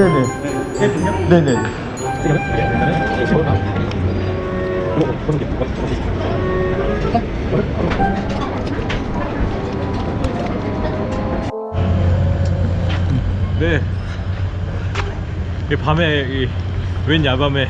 네네 네네 네. 이 밤에 이, 웬 야밤에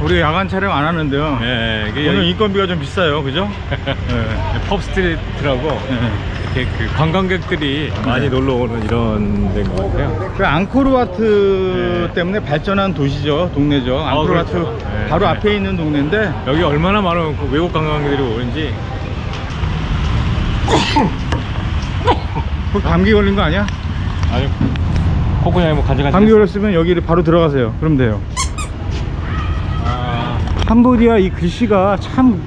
우리 야간 촬영 안 하는데요. 예, 이게 오늘 여기 인건비가 좀 비싸요, 그죠? 네. 펍 스트리트라고 네. 이렇게 그 관광객들이 많이 놀러 오는 이런 데인 것 같아요. 그 앙코르와트 네. 때문에 발전한 도시죠, 동네죠. 앙코르와트 그렇죠. 네. 바로 네. 앞에 있는 동네인데 여기 얼마나 많은 그 외국 관광객들이 오는지 혹 감기 걸린 거 아니야? 아주 코코냐에 뭐 간질간질 감기 걸렸으면 여기를 바로 들어가세요. 그럼 돼요. 아, 캄보디아 이 글씨가 참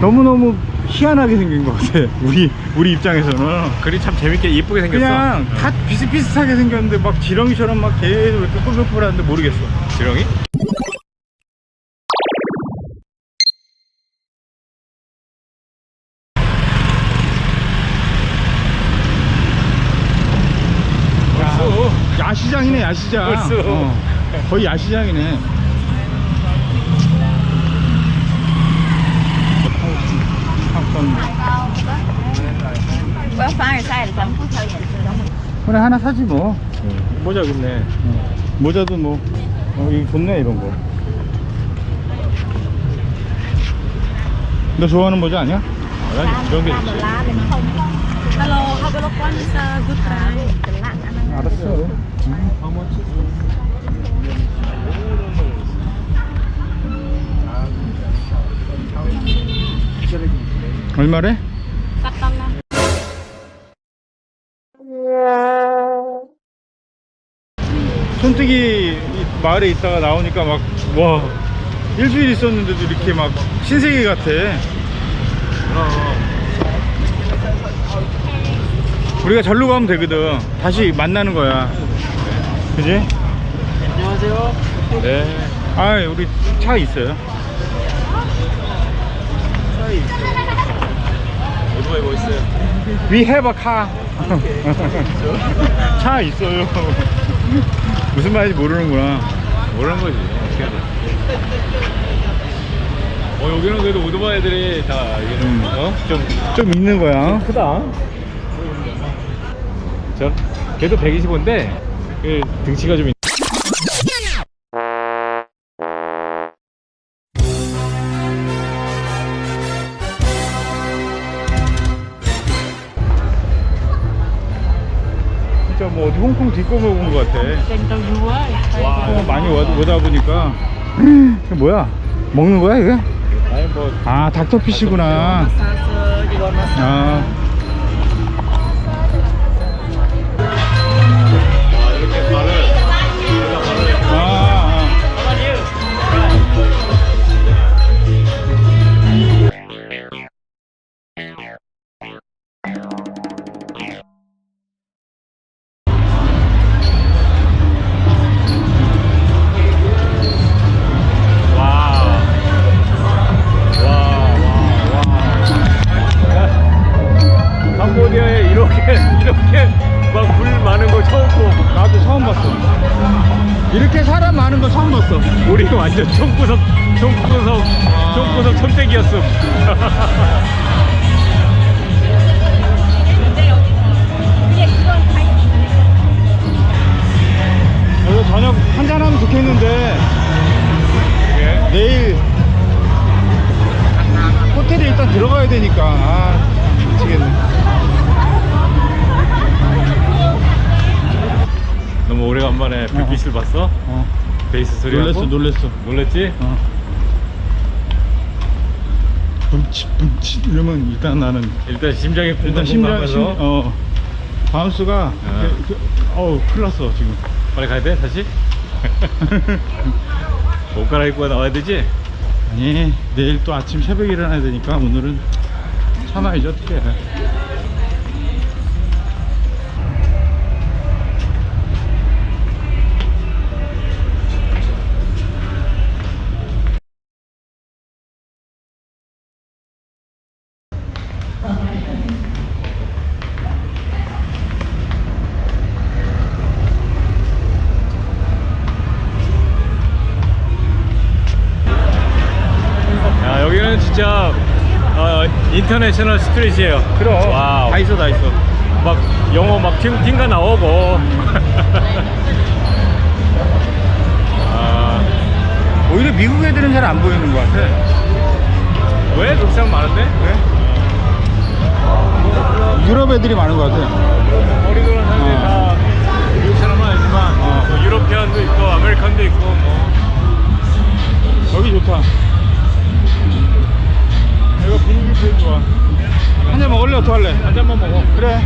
너무너무 희한하게 생긴 것 같아. 우리 우리 입장에서는 글이 참 재밌게 이쁘게 생겼어 그냥 다 비슷비슷하게 생겼는데 막 지렁이처럼 막 계속 이렇게 뿔뿔뿔하는데 모르겠어. 지렁이? 야시장이네 야시장. 벌써. 어, 거의 야시장이네. Đâu 그래 하나 사지 뭐. 모자 있네 어, 모자도 뭐 어, 이거 좋네 이런 거. 너 좋아하는 모자 아니야? 아, 난 저런 게 Hello, uh, good? Tình lặng anh ơi 알았어. 얼마래? 손뜨기 이 마을에 있다가 나오니까 막 와 일주일 있었는데도 이렇게 막 신세계 같아. 우리가 절로 가면 되거든. 다시 만나는 거야. 그지? 네 아, 우리 차 있어요. 뭐 있어요? We have a car. 차 있어요. 무슨 말인지 모르는구나. 모르는 거지 어떻게 알아 어 여기는 그래도 오토바이들이 다 이게 음. 어? 좀 좀 있는 거야. 크다 저 걔도 125인데 그 등치가 좀 홍콩 뒷골목 온것 같아. 어, 많이 와, 오다 보니까. 이게 뭐야? 먹는 거야, 이게? 아니 뭐 아, 닥터피쉬구나. 아, 아, 베이스 소리 놀랬어 놀랬어 놀랬지? 어. 붐칫 붐칫 이러면 일단 나는 일단 심장이 일단 심장 심, 쿵쿵하면서 어 바운스가 그, 그, 어우 큰일 났어 지금 빨리 가야 돼 다시? 옷 갈아입고 나와야 되지? 아니 내일 또 아침 새벽에 일어나야 되니까 오늘은 참아야지 어떻게 인터내셔널 스트릿이에요 그럼 와우. 다 있어 다 있어 막 영어 막 팅, 팅가 나오고 아, 오히려 미국 애들은 잘 안 보이는 것 같아 왜? 그렇게 사람 많은데? 왜? 유럽 애들이 많은 것 같아 머리 돌아는 사람들이 어. 다 미국 사람은 아니지만 어. 뭐 유로피안도 있고 아메리칸도 있고 뭐 여기 좋다 이거 분위기 제일 좋아. 한 잔 먹을래 어떡할래? 한 잔만 먹어. 그래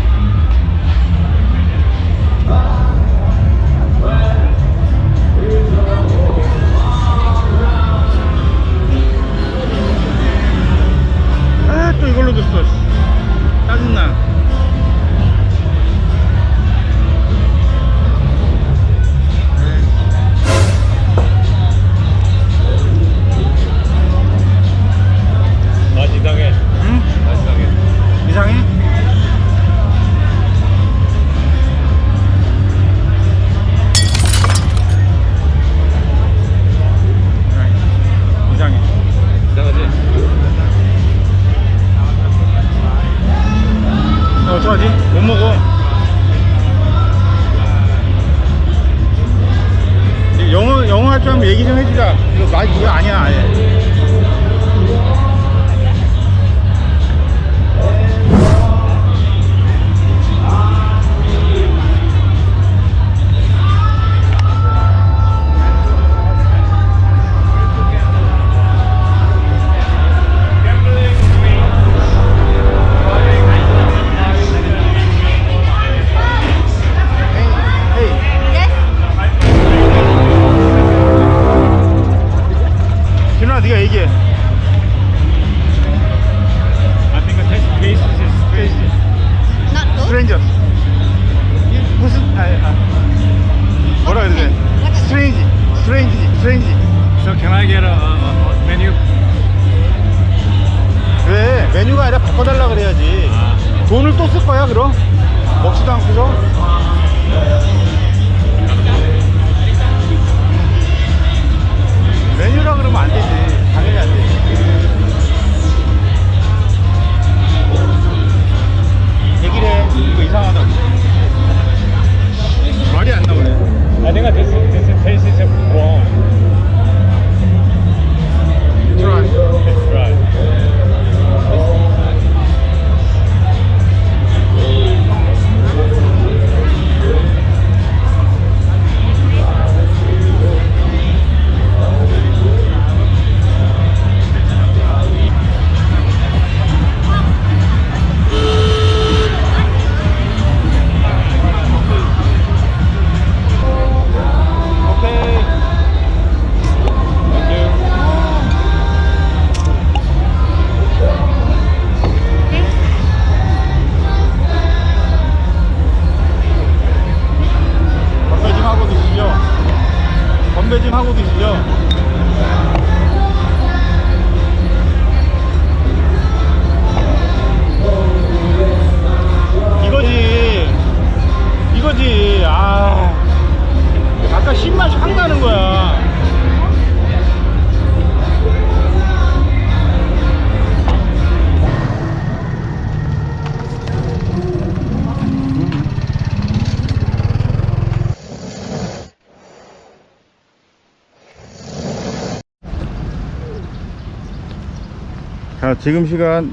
자 지금 시간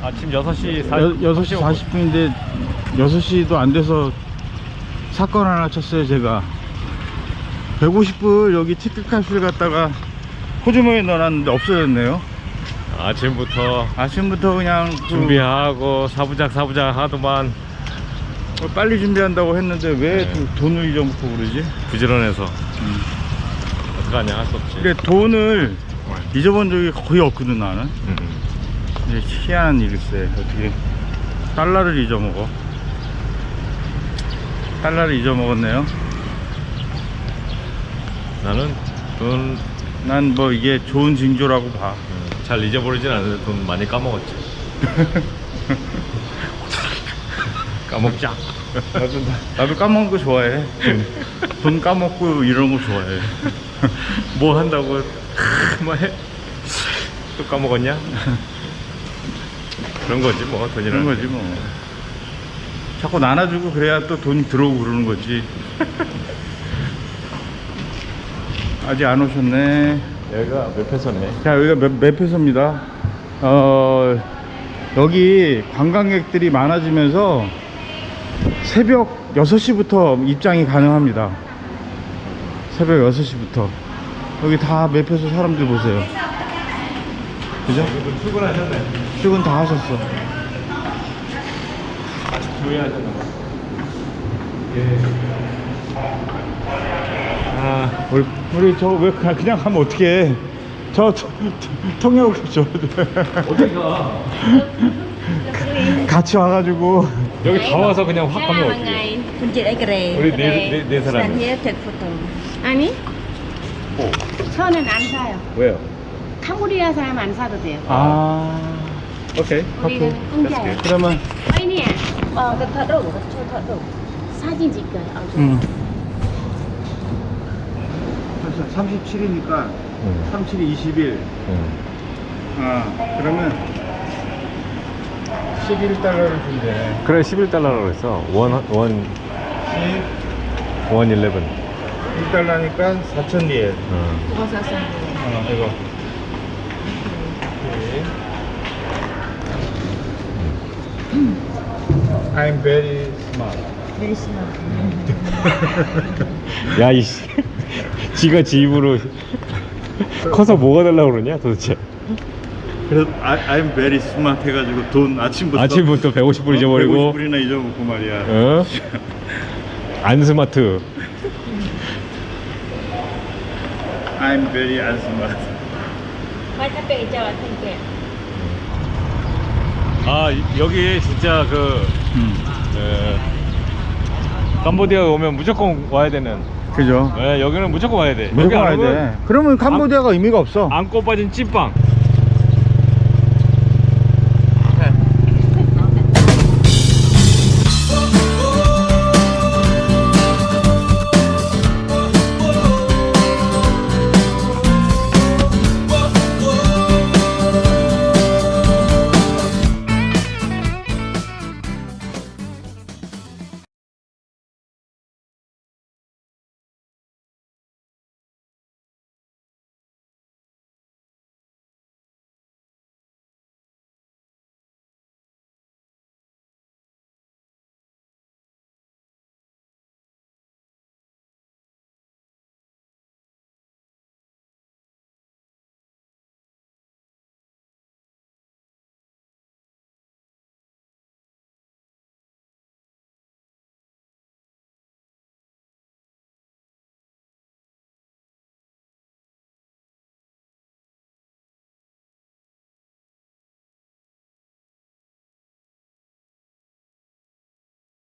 아침 6시 6시 40분인데 6시도 안 돼서 사건 하나 쳤어요 제가 150불 여기 티켓값을 갖다가 호주머니에 넣어놨는데 없어졌네요 아침부터 아침부터 그냥 그 준비하고 사부작 사부작 하더만 어, 빨리 준비한다고 했는데 왜 네. 또 돈을 잊어먹고 그러지? 부지런해서 음. 어떡하냐 할 수 없지 근데 돈을 잊어본 적이 거의 없거든 나는. 음. 이제 희한한 일일세 어떻게 달러를 잊어먹어. 달러를 잊어먹었네요. 나는 돈 난 뭐 이게 좋은 징조라고 봐. 잘 잊어버리진 않는데 돈 많이 까먹었지. 까먹자. 나도, 나도 까먹는 거 좋아해. 돈, 돈 까먹고 이런 거 좋아해. 뭐 한다고 뭐해? 또 까먹었냐? 그런 거지 뭐 돈이라는 그런 거지 뭐. 자꾸 나눠주고 그래야 또 돈이 들어오고 그러는 거지. 아직 안 오셨네. 얘가 몇 회선해 자 여기가 몇, 매표소입니다? 어 여기 관광객들이 많아지면서 새벽 6시부터 입장이 가능합니다. 새벽 6시부터 여기 다 매표소 사람들 보세요. 그죠? 이분 출근하셨네. 출근 다 하셨어. 아직 조회하셨나 봐 예. 아 우리, 우리 저 왜 그냥 가면 어떡해. 저, 저 통역을 줘 어디 가? 같이 와가지고. 여기 다 와서 그냥 확 가면 어떡해. kề 우리 네, 네, 네 사람 here take photo 아니? 뭐 저는 안 사요. 왜요? 캄보디아 사람 안 사도 돼요. 아. 오케이. 우리는 공짜예요. 그러면 아니야 thật đủ cho thật đủ 사진 찍어요. 응 37이니까 응. 37이 20일. 응. 아 그러면 11달러를 준대. 그래 11달러라고 그랬어. 원, 원, 10 원 11. 1달러니까 4천 리엘 응. cô sao sao 어 이거 I'm very smart very smart 야, 이씨. 지가 지 입으로 커서 뭐가 되려고 그러냐, 도대체. 그래서 I, I'm very smart 해가지고 돈 아침부터 아침부터 150불 잊어버리고, 150불이나 잊어먹고 말이야 어? 안 스마트. I'm very kẹt 아, 이- 여기 진짜 그, 음. 에, 캄보디아 오면 무조건 와야 되는. 그죠 에, 여기는 무조건 와야 돼. 무조건 여기 와야 안 오면 돼 그러면 캄보디아가 의미가 없어 안고 빠진 찐빵.